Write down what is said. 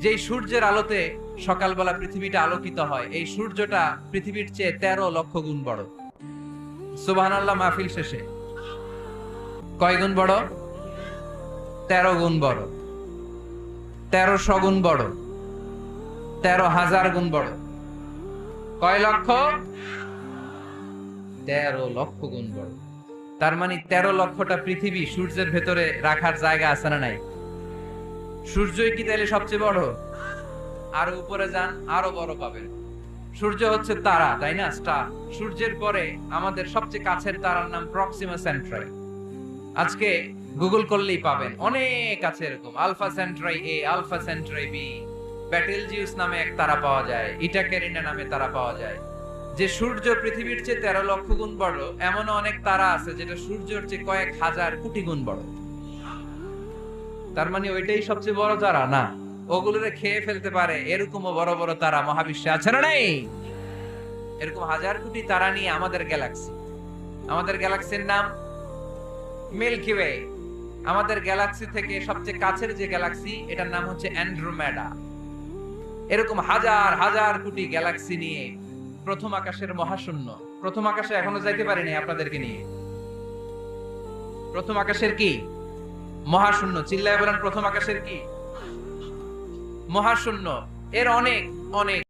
যেই সূর্যের আলোতে সকালবেলা পৃথিবীটা আলোকিত হয়, এই সূর্যটা পৃথিবীর চেয়ে তেরো লক্ষ গুণ বড়। সুবাহান আল্লাহ মাহফিল শেষে। কয় গুণ বড়? তেরো গুণ বড়। তেরোশো গুণ বড়। তেরো হাজার গুণ বড়। কয় লক্ষ? তেরো লক্ষ গুণ বড়। তার মানে তেরো লক্ষটা পৃথিবী সূর্যের ভেতরে রাখার জায়গা আছে না নাই? সূর্যই কি তাহলে সবচেয়ে বড়? আরও উপরে যান, আরও বড় পাবেন। সূর্য হচ্ছে তারা, তাই না? স্টার। সূর্যের পরে আমাদের সবচেয়ে কাছের তারার নাম প্রক্সিমা সেন্ট্রাই। আজকে গুগল করলেই পাবেন। অনেক আছে এরকম। Alpha Centauri A, Alpha Centauri B. Betelgeuse নামে এক তারা পাওয়া যায়। ইটাকেরিনা নামে তারা পাওয়া যায়। যে সূর্য পৃথিবীর চেয়ে তেরো লক্ষ গুণ বড় এমন অনেক তারা আছে যেটা সূর্যের চেয়ে কয়েক হাজার কোটি গুণ বড়। তার মানে ওইটাই সবচেয়ে বড় তারা না? ওগুলোরে খেয়ে ফেলতে পারে, এরকমও বড় বড় তারা মহাবিশ্বে আছে না নেই? এরকম হাজার কোটি তারা নিয়ে আমাদের গ্যালাক্সি। আমাদের গ্যালাক্সির নাম মিল্কি ওয়ে। আমাদের গ্যালাক্সি থেকে সবচেয়ে কাছের যে গ্যালাক্সি, এটার নাম হচ্ছে অ্যান্ড্রোমেডা। এরকম হাজার হাজার কোটি গ্যালাক্সি নিয়ে প্রথম আকাশের মহাশূন্য। প্রথম আকাশে এখনও যাইতে পারিনি আপনাদেরকে নিয়ে। প্রথম আকাশের কি? মহাশূন্য চিল্লায় বলেন প্রথম আকাশের কি? মহাশূন্য এর অনেক অনেক।